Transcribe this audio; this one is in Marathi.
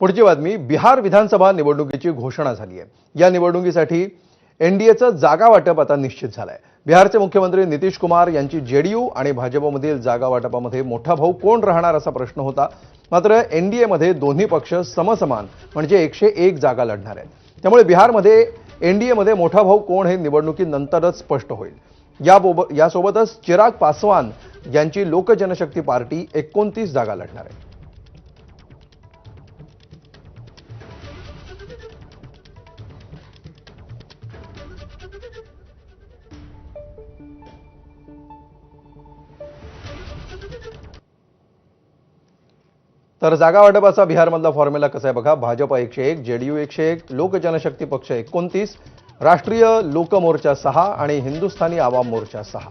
पुढची बातमी बिहार विधानसभा निवडणुकीची घोषणा झाली आहे या निवडणुकीसाठी एनडीएचं जागा वाटप आता निश्चित झालंय. बिहारचे मुख्यमंत्री नितीश कुमार यांची जेडीयू आणि भाजपमधील जागा वाटपामध्ये मोठा भाऊ कोण राहणार असा प्रश्न होता. मात्र एनडीएमध्ये दोन्ही पक्ष समसमान म्हणजे एकशे एक जागा लढणार आहेत. त्यामुळे बिहारमध्ये एनडीएमध्ये मोठा भाऊ कोण हे निवडणुकीनंतरच स्पष्ट होईल. याबोब यासोबतच चिराग पासवान यांची लोकजनशक्ती पार्टी एकोणतीस जागा लढणार आहे. तर जागा वाटपाचा बिहारमधला फॉर्म्युला कसा आहे बघा? भाजपा एकशे एक जेडीयू एकशे एक लोक जनशक्ती पक्ष एकोणतीस राष्ट्रीय लोक मोर्चा सहा आणि हिंदुस्थानी आवाम मोर्चा सहा.